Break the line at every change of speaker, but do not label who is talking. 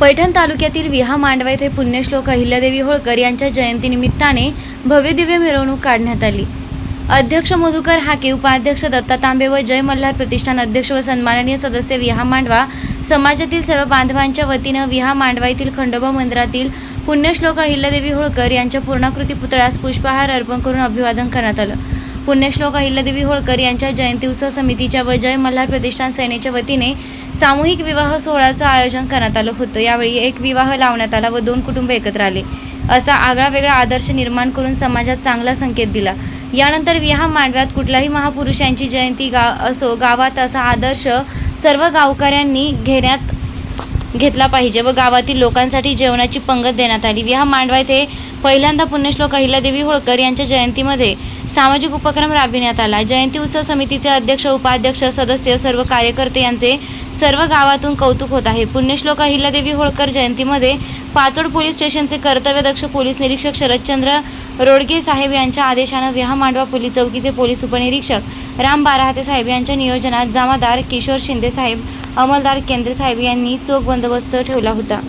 पैठण तालुक्यातील विहा मांडवा येथे पुण्यश्लोक अहिल्यादेवी होळकर यांच्या जयंतीनिमित्ताने भव्यदिव्य मिरवणूक काढण्यात आली अध्यक्ष मधुकर हाके उपाध्यक्ष दत्ता तांबे व जय मल्हार प्रतिष्ठान अध्यक्ष व सन्माननीय सदस्य विहा मांडवा समाजातील सर्व बांधवांच्या वतीनं विहा मांडवा येथील खंडोबा मंदिरातील पुण्यश्लोक अहिल्यादेवी होळकर यांच्या पूर्णाकृती पुतळ्यास पुष्पहार अर्पण करून अभिवादन करण्यात आलं पुण्यश्लोक अहिल्यादेवी होळकर यांच्या जयंती उत्सव समितीच्या व जय मल्हार प्रतिष्ठान सेनेच्या वतीने सामूहिक विवाह सोहळ्याचं आयोजन करण्यात आलं होतं यावेळी एक विवाह लावण्यात आला व दोन कुटुंब एकत्र आले असा आगळा वेगळा आदर्श निर्माण करून समाजात चांगला संकेत दिला यानंतर विहा मांडव्यात कुठल्याही महापुरुषांची जयंती गाव असो गावात असा आदर्श सर्व गावकऱ्यांनी घेण्यात घेतला पाहिजे व गावातील लोकांसाठी जेवणाची पंगत देण्यात आली विहा मांडवा येथे पहिल्यांदा पुण्यश्लोक अहिल्यादेवी होळकर यांच्या जयंतीमध्ये सामाजिक उपक्रम राबविण्यात आला जयंती उत्सव समितीचे अध्यक्ष उपाध्यक्ष सदस्य सर्व कार्यकर्ते यांचे सर्व गावातून कौतुक होत आहे पुण्यश्लोक अहिल्यादेवी होळकर जयंतीमध्ये पाचोड पोलीस स्टेशनचे कर्तव्यदक्ष पोलीस निरीक्षक शरदचंद्र रोडगे साहेब यांच्या आदेशानं विहा मांडवा पोलीस चौकीचे पोलीस उपनिरीक्षक राम बाराहते साहेब यांच्या नियोजनात जामादार किशोर शिंदे साहेब अमलदार केंद्र साहेब यांनी चोख बंदोबस्त ठेवला होता